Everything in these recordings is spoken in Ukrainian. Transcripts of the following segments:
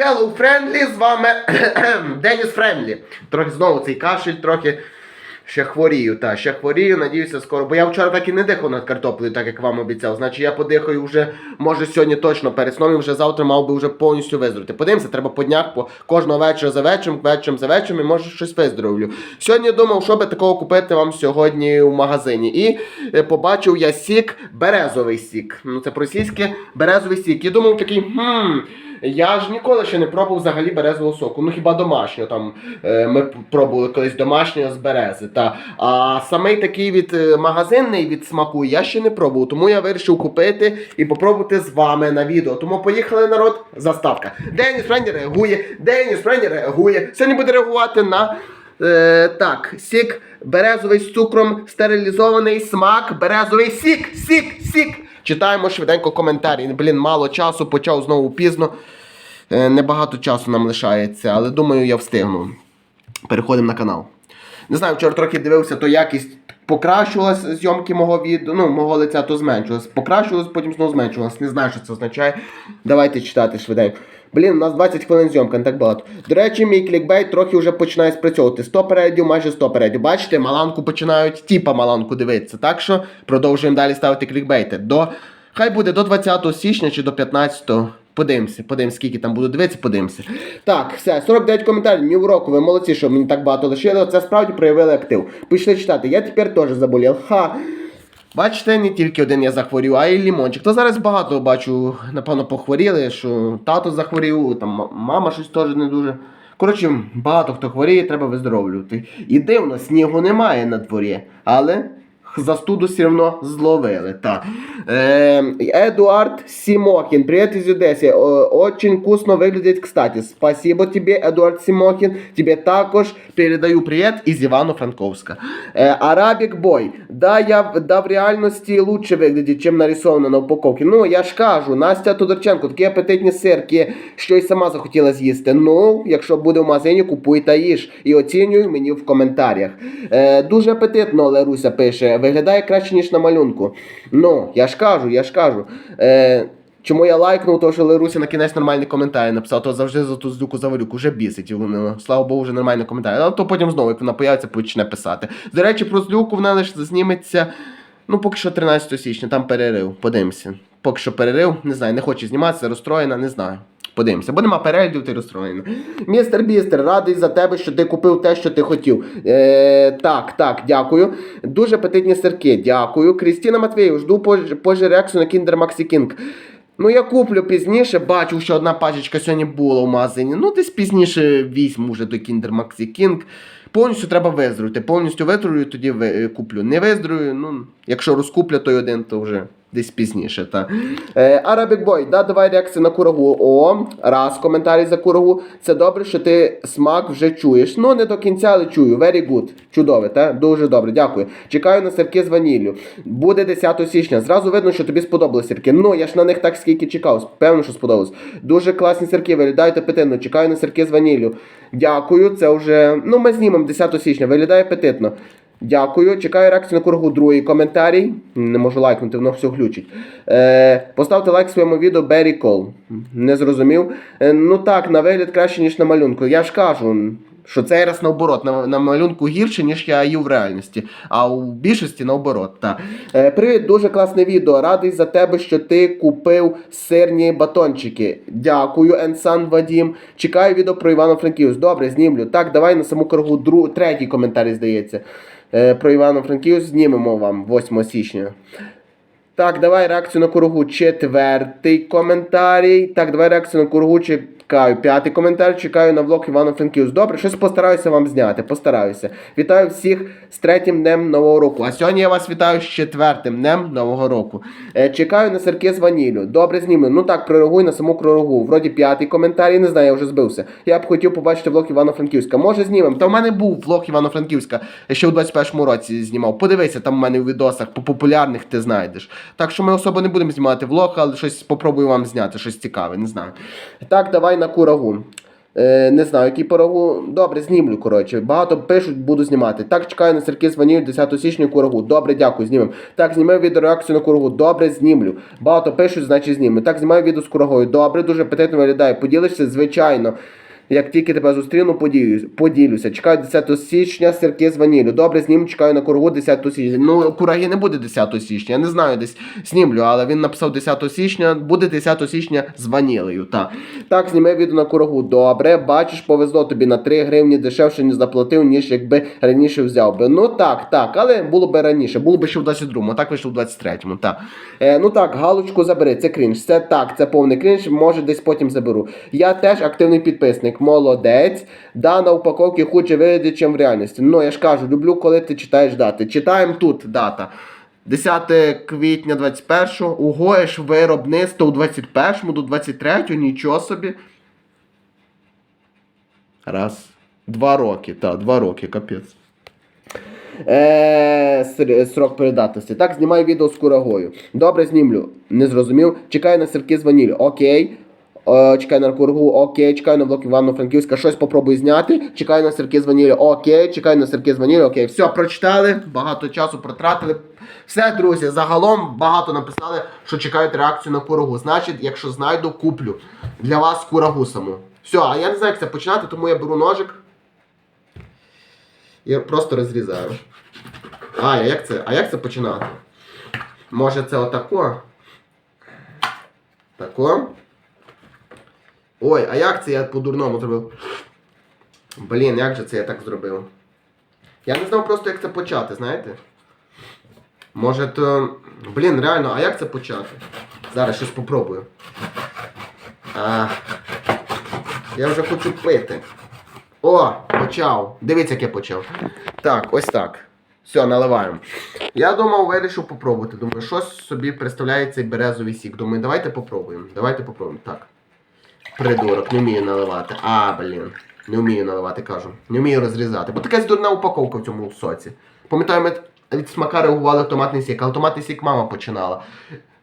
Hello Friendly, з вами Деніс Френдлі. Трохи знову цей кашель, трохи ще хворію. Та, ще хворію, надіюся, скоро. Бо я вчора так і не дихав над картоплею, так як вам обіцяв. Значить, я подихаю вже, може, сьогодні точно перед сном і вже завтра мав би вже повністю виздоровити. Подивимося, треба по днях, по кожного вечора за вечором, вечором за вечором і може щось виздоровлю. Сьогодні я думав, що би такого купити вам сьогодні в магазині. І е, побачив я сік, березовий сік. Ну, це російське березовий сік. І думав такий, хм. Я ж ніколи ще не пробував взагалі березового соку. Ну хіба домашнього там е, ми пробували колись домашнього з берези. Та. А самий такий від е, магазинний від смаку я ще не пробував. Тому я вирішив купити і попробувати з вами на відео. Тому поїхали народ. Заставка. Деніс Френді реагує. Деніс Френді реагує. Сьогодні буде реагувати на. Е, так, сік березовий з цукром, стерилізований смак, березовий сік, сік, сік. Читаємо швиденько коментарі. Блін, мало часу, почав знову пізно. Е, небагато часу нам лишається, але думаю, я встигну. Переходимо на канал. Не знаю, вчора трохи дивився, то якість покращилась зйомки мого відео, ну, мого лиця, то зменшилась. Покращилась, потім знову зменшилась. Не знаю, що це означає. Давайте читати швиденько. Блін, у нас 20 хвилин зйомка, не так багато. До речі, мій клікбейт трохи вже починає спрацьовувати. 100 передів, майже 100 передів. Бачите, маланку починають типа маланку дивитися. Так що продовжуємо далі ставити клікбейти. До... Хай буде до 20 січня чи до 15 Подивимося, подивимося, скільки там буду дивитися, подивимося. Так, все, 49 коментарів, ні в року, ви молодці, що мені так багато лишили. Це справді проявили актив. Пішли читати. Я тепер теж заболів. Ха. Бачите, не тільки один я захворів, а й лімончик. То зараз багато бачу, напевно, похворіли, що тато захворів, там мама щось теж не дуже. Коротше, багато хто хворіє, треба виздоровлювати. І дивно, снігу немає на дворі, але застуду все одно зловили. Так. Е, Эдуард Симохин, привет из Одессы. О, Очень вкусно выглядит, кстати. Спасибо тебе, Эдуард Симохин. Тебе також передаю привет из Ивано-Франковска. Е, Арабик Бой. Да, я в- да, в реальності лучше виглядить, чим нарисовано на упаковці. Ну, я ж кажу, Настя Тодорченко, такі апетитні сирки, що й сама захотіла з'їсти. Ну, якщо буде в магазині, купуй та їж. І оцінюй мені в коментарях. Е, дуже апетитно, Леруся пише. Виглядає краще, ніж на малюнку. Ну, я ж кажу, я ж кажу. Е, Чому я лайкнув, то що Леруся на кінець нормальний коментар написав, то завжди за ту злюку заварюку вже бісить. і Слава Богу, вже нормальний коментар. Але то потім знову, як вона появиться, почне писати. До речі, про злюку вона лише зніметься. Ну, поки що 13 січня, там перерив. Подивимося. Поки що перерив, не знаю, не хоче зніматися, розстроєна, не знаю. Подивимося, бо нема переглядів, ти розстроєна. Містер Бістер, радий за тебе, що ти купив те, що ти хотів. Е, так, так, дякую. Дуже апетитні сирки, дякую. Крістіна Матвіїв, жду пож- позже на Kinder Maxi King. Ну, я куплю пізніше, бачу, що одна пачечка сьогодні була в магазині. Ну, десь пізніше візьму вже до Kinder Maxi King. Повністю треба виздоровити. Повністю виздоровлю, тоді е, куплю. Не виздоровлю, ну, якщо розкуплю той один, то вже десь пізніше. Та. Е, Arabic Boy, да, давай реакцію на курагу. О, раз коментарі за курагу. Це добре, що ти смак вже чуєш. Ну, не до кінця, але чую. Very good. Чудове, та? Дуже добре, дякую. Чекаю на сирки з ваніллю. Буде 10 січня. Зразу видно, що тобі сподобались сирки. Ну, я ж на них так скільки чекав. Певно, що сподобалось. Дуже класні сирки, виглядають апетитно. Чекаю на сирки з ваніллю. Дякую, це вже. Ну, ми знімемо 10 січня. Виглядає апетитно. Дякую. Чекаю реакцію на кургу. Другий коментарій. Не можу лайкнути, воно все глючить. Е, поставте лайк своєму відео Berry Call. Не зрозумів. Е, ну так, на вигляд краще, ніж на малюнку. Я ж кажу. Що цей раз наоборот, на, на малюнку гірше, ніж я їв в реальності, а у більшості наоборот. Та. Е, привіт, дуже класне відео. Радий за тебе, що ти купив сирні батончики. Дякую, Енсан Вадім. Чекаю відео про Івано-Франківськ. Добре, знімлю. Так, давай на саму кругу дру... третій коментар, здається. Е, про Івано-Франківськ знімемо вам 8 січня. Так, давай реакцію на кургу. Четвертий коментарій. Так, давай реакцію на кургу. Чекаю. П'ятий коментар. Чекаю на влог Івано-Франківськ. Добре, щось постараюся вам зняти. Постараюся. Вітаю всіх з третім днем нового року. А сьогодні я вас вітаю з четвертим днем нового року. Е, чекаю на сирки з ваніллю. Добре, знімлю. Ну так, прореагуй на саму кургу. Вроді п'ятий коментарій, не знаю, я вже збився. Я б хотів побачити влог Івано-Франківська. Може знімемо. Та в мене був влог Івано-Франківська ще у 21-му році знімав. Подивися, там у мене у відосах по популярних ти знайдеш. Так що ми особо не будемо знімати влог, але щось попробую вам зняти, щось цікаве, не знаю. Так, давай на курагу. Е, не знаю, який порогу. Добре, знімлю, коротше. Багато пишуть, буду знімати. Так, чекаю на Сергій з 10 січня курагу. Добре, дякую, знімемо. Так, знімаю відеореакцію на курагу. Добре, знімлю. Багато пишуть, значить знімлю. Так, знімаю відео з курагою. Добре, дуже апетитно виглядає. Поділишся, звичайно. Як тільки тебе зустріну, поділюсь, поділюся. Чекаю 10 січня сирки з ваніллю. Добре, зніму, чекаю на курагу 10 січня. Ну, кураги не буде 10 січня. Я не знаю, десь знімлю, але він написав 10 січня, буде 10 січня з ванілею. Так, так зніми відео на курагу. Добре, бачиш, повезло тобі на 3 гривні дешевше, ніж заплатив, ніж якби раніше взяв би. Ну так, так, але було би раніше, було би ще в 22-му, а так вийшло в 23-му. Так. Е, ну так, галочку забери, це крінж. Це так, це повний крінж, може десь потім заберу. Я теж активний підписник, молодець. Да, на упаковці хуже виглядить, ніж в реальності. Ну, я ж кажу, люблю, коли ти читаєш дати. Читаємо тут дата. 10 квітня 21-го, угоєш виробництво у 21-му до 23-го, нічого собі. Раз. Два роки, так, два роки, капець. Е, срок передатності. Так, знімаю відео з курагою. Добре, знімлю. Не зрозумів. Чекаю на сирки з ванілі. Окей. Е, чекаю на кургу, окей, чекаю на блок Івано-Франківська, щось попробую зняти. Чекаю на сирки з окей, чекаю на сирки з окей. Все, прочитали, багато часу протратили. Все, друзі, загалом багато написали, що чекають реакцію на курагу. Значить, якщо знайду, куплю для вас курагу саму. Все, а я не знаю, як це починати, тому я беру ножик. Я просто розрізаю. А як це? А як це починати? Може це отако? Тако? Ой, а як це я по-дурному зробив? Блін, як же це я так зробив? Я не знав просто, як це почати, знаєте? Може то. Блін, реально, а як це почати? Зараз щось попробую. А, я вже хочу пити. О, почав. Дивіться, як я почав. Так, ось так. Все, наливаємо. Я думав, вирішив попробувати. Думаю, що собі представляє цей березовий сік. Думаю, давайте попробуємо. Давайте попробуємо. Так. Придурок, не вмію наливати. А, блін. Не вмію наливати, кажу. Не вмію розрізати. Бо така дурна упаковка в цьому соці. Пам'ятаю, ми від смака реагували томатний сік, але томатний сік мама починала.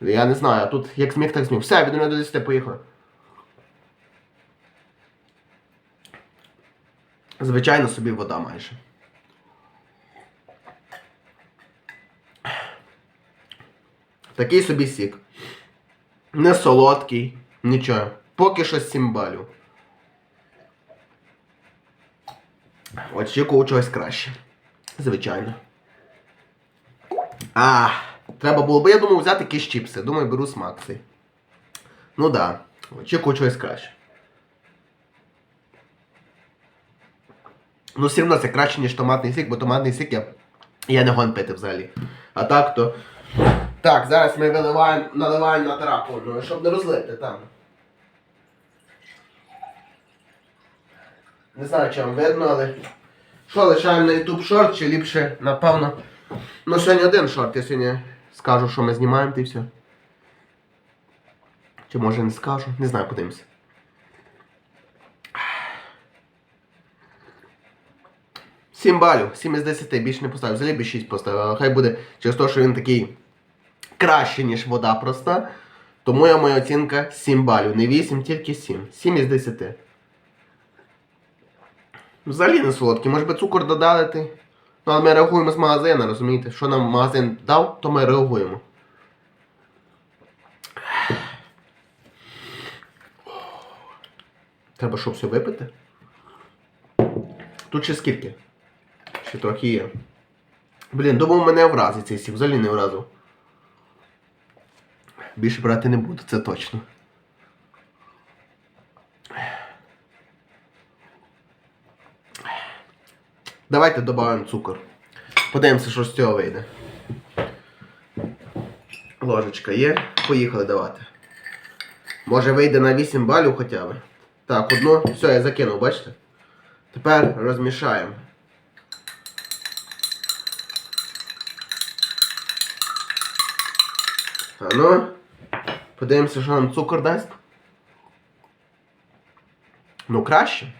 Я не знаю, а тут як зміг, так зміг. Все, від 1 до 10 поїхали. Звичайно, собі вода майже. Такий собі сік. Не солодкий, нічого. Поки що 7 балів. Очікував чогось краще. Звичайно. А, треба було би, я думав, взяти якісь чіпси. Думаю, беру смак цей. Ну да. Очікував чогось краще. Ну, все одно це краще, ніж томатний сік, бо томатний сік я, я не гон пити взагалі. А так то. Так, зараз ми виливаємо, наливаємо на тараку, щоб не розлити там. Не знаю, чи вам видно, але. Що лишаємо на YouTube шорт, чи ліпше, напевно. Ну, сьогодні один шорт, я сьогодні скажу, що ми знімаємо, та і все. Чи може не скажу? Не знаю, подивимося. Сім балів, 7 із 10, більше не поставив. Взагалі би 6 поставив, але хай буде через те, що він такий краще, ніж вода проста. Тому я моя оцінка 7 балів. Не 8, тільки 7. 7 із 10. Взагалі не солодкий, може би цукор додати. Ну, але ми реагуємо з магазину, розумієте? Що нам магазин дав, то ми реагуємо. Треба що все випити? Тут ще скільки? Ще трохи є. Блін, думав, мене вразить цей сік, взагалі не вразив. Більше брати не буду, це точно. Давайте додаємо цукор. Подивимося, що з цього вийде. Ложечка є. Поїхали давати. Може вийде на 8 балів хоча б. Так, одну. Все, я закинув, бачите? Тепер розмішаємо. А ну, подивимося, що нам цукор дасть. Ну, краще.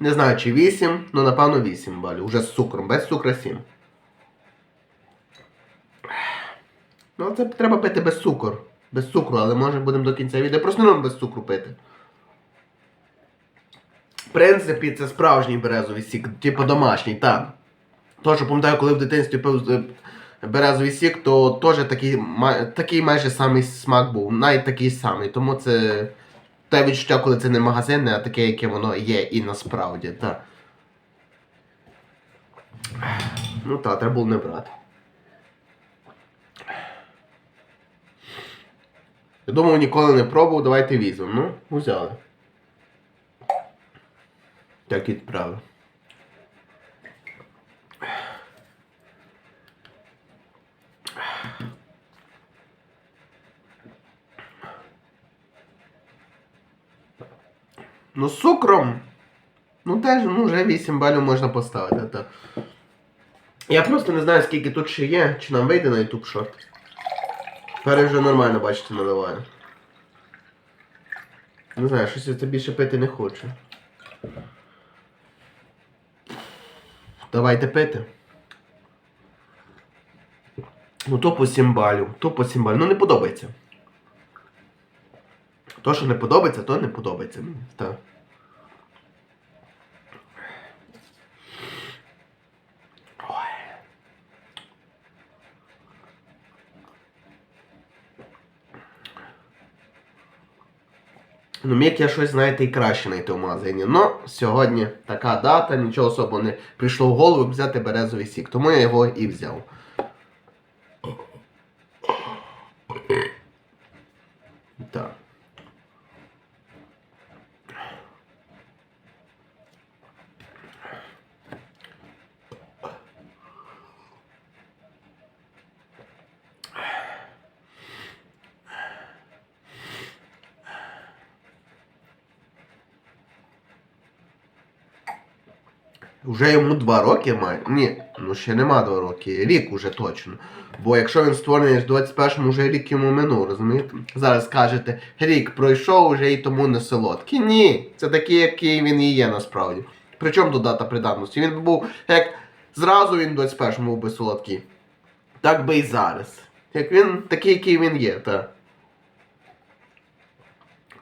Не знаю, чи 8, ну напевно 8 балів. Уже з цукром, без цукру 7. Ну, це треба пити без цукру. Без цукру, але може будемо до кінця відео. Просто будемо без цукру пити. В принципі, це справжній березовий сік, типу домашній, так. То, що пам'ятаю, коли в дитинстві пив е, березовий сік, то теж такий, такий майже самий смак був, навіть такий самий. Тому це те відчуття, коли це не магазинне, а таке, яке воно є і насправді, Та. Ну так, треба було не брати. Я думав, ніколи не пробував, давайте візьмемо. Ну, взяли. Так відправив. Ну, з цукром. Ну теж, ну вже 8 балів можна поставити, так. Я просто не знаю, скільки тут ще є, чи нам вийде на YouTube шорт. Тепер вже нормально, бачите, наливаю. Не знаю, щось я це більше пити не хочу. Давайте пити. Ну то по 7 балів, то по 7 балів. Ну не подобається. То, що не подобається, то не подобається мені. Так. Ну, міг я щось, знаєте, і краще знайти в магазині. Ну, сьогодні така дата, нічого особо не прийшло в голову взяти березовий сік, тому я його і взяв. Так. Уже йому два роки має. Ні, ну ще нема два роки. Рік уже точно. Бо якщо він створений в 21-му, вже рік йому минув, розумієте? Зараз скажете, рік пройшов уже і тому не солодкий. Ні, це такий, який він і є насправді. Причому тут дата придатності? Він був, як зразу він в 21-му був би солодкий. Так би і зараз. Як він такий, який він є, так.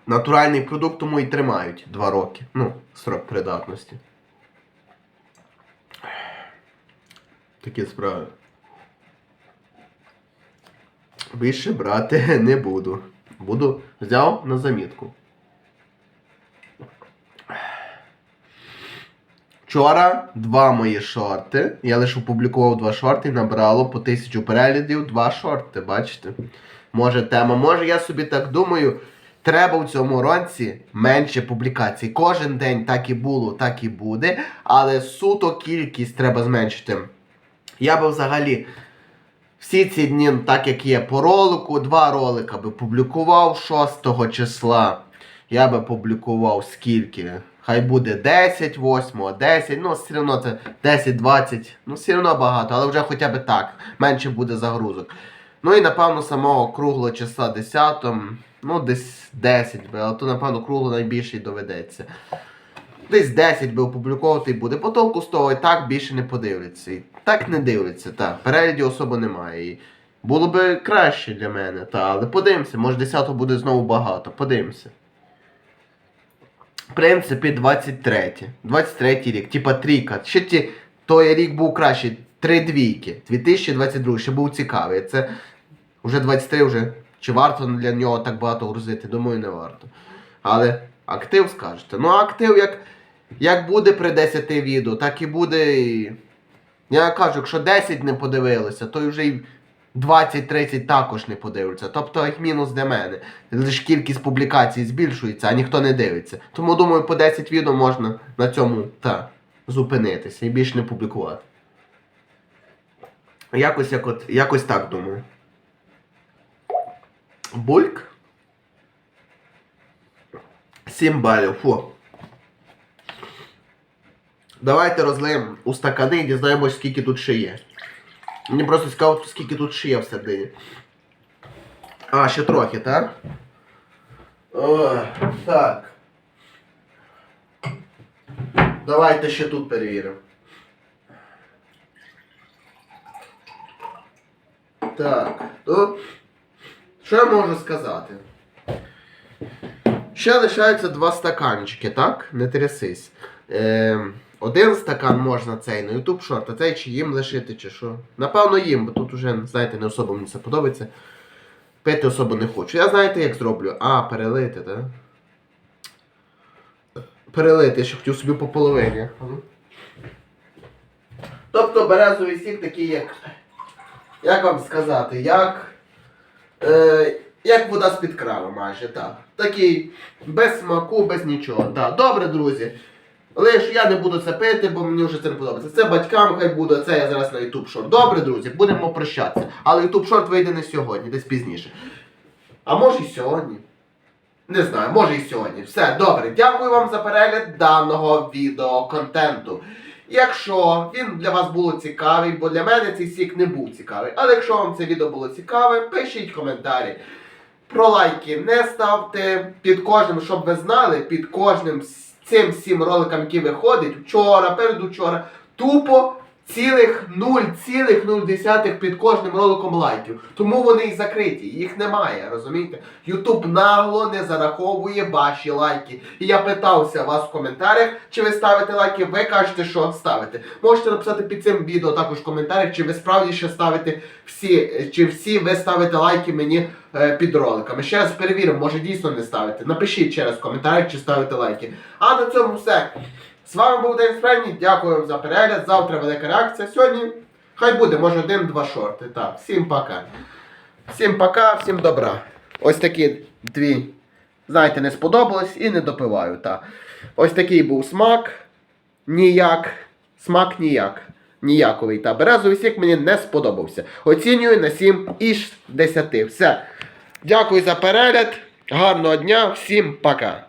Натуральний продукт тому і тримають два роки. Ну, срок придатності. Такі справи. Більше брати не буду. Буду взяв на замітку. Вчора два мої шорти. Я лише опублікував два шорти і набрало по тисячу переглядів два шорти, бачите? Може тема, може я собі так думаю. Треба в цьому році менше публікацій. Кожен день так і було, так і буде, але суто кількість треба зменшити. Я би взагалі всі ці дні, так як є по ролику, два ролика би публікував 6 числа. Я би публікував скільки? Хай буде 10, 8, 10, ну все одно це 10, 20, ну все одно багато, але вже хоча б так, менше буде загрузок. Ну і напевно самого круглого числа 10, ну десь 10 але то напевно кругло найбільше й доведеться. Десь 10 би опубліковувати буде. По толку з того і так більше не подивляться. І так не дивляться, так. Переглядів особо немає. І було би краще для мене, та, але подивимося, може 10 буде знову багато. Подивимося. В принципі, 23. 23 рік, типа трійка. Ще ті, той рік був кращий. Три двійки. 2022 ще був цікавий. Це вже 23 вже. Чи варто для нього так багато грузити? Думаю, не варто. Але актив скажете. Ну, актив як, як буде при 10 відео, так і буде. Я кажу, якщо 10 не подивилися, то вже й 20-30 також не подивляться. Тобто як мінус для мене. Лише кількість публікацій збільшується, а ніхто не дивиться. Тому думаю, по 10 відео можна на цьому та, зупинитися і більше не публікувати. Якось, як от, якось так думаю. Бульк. 7 балів. Фу. Давайте розлиємо у стакани і дізнаємось, скільки тут ще є. Мені просто цікаво, скільки тут ще є всередині. А, ще трохи, так? О, так. Давайте ще тут перевіримо. Так. Ну, Що я можу сказати? Ще лишаються два стаканчики, так? Не трясись. Е, один стакан можна цей на YouTube шорт, а цей чи їм лишити, чи що. Напевно, їм, бо тут уже, знаєте, не особо мені це подобається. Пити особо не хочу. Я знаєте, як зроблю? А, перелити, так? Перелити, я ще хотів собі по половині. Тобто березовий сік такий, як. Як вам сказати, як. Е, як вода з-під крану майже, так. Такий, без смаку, без нічого. Так. Добре, друзі. Лиш я не буду це пити, бо мені вже це не подобається. Це батькам хай буде, це я зараз на YouTube шорт. Добре, друзі, будемо прощатися. Але YouTube шорт вийде не сьогодні, десь пізніше. А може і сьогодні. Не знаю, може і сьогодні. Все, добре. Дякую вам за перегляд даного відеоконтенту. Якщо він для вас було цікавий, бо для мене цей сік не був цікавий. Але якщо вам це відео було цікаве, пишіть коментарі. Про лайки не ставте під кожним, щоб ви знали, під кожним цим всім роликам, які виходить вчора, передучора, тупо цілих 0,0 під кожним роликом лайків. Тому вони і закриті, їх немає, розумієте? Ютуб нагло не зараховує ваші лайки. І я питався вас в коментарях, чи ви ставите лайки, ви кажете, що ставите. Можете написати під цим відео також в коментарях, чи ви справді ще ставите всі, чи всі ви ставите лайки мені е, під роликами. Ще раз перевіримо, може дійсно не ставите. Напишіть через в коментарях, чи ставите лайки. А на цьому все. З вами був День Френі, дякую вам за перегляд. Завтра велика реакція. Сьогодні хай буде, може один-два шорти. Так, всім пока. Всім пока, всім добра. Ось такі дві, знаєте, не сподобалось і не допиваю. Так. Ось такий був смак. Ніяк. Смак ніяк. Ніяковий. Та березовий сік мені не сподобався. Оцінюю на 7 із 10. Все. Дякую за перегляд. Гарного дня, всім пока.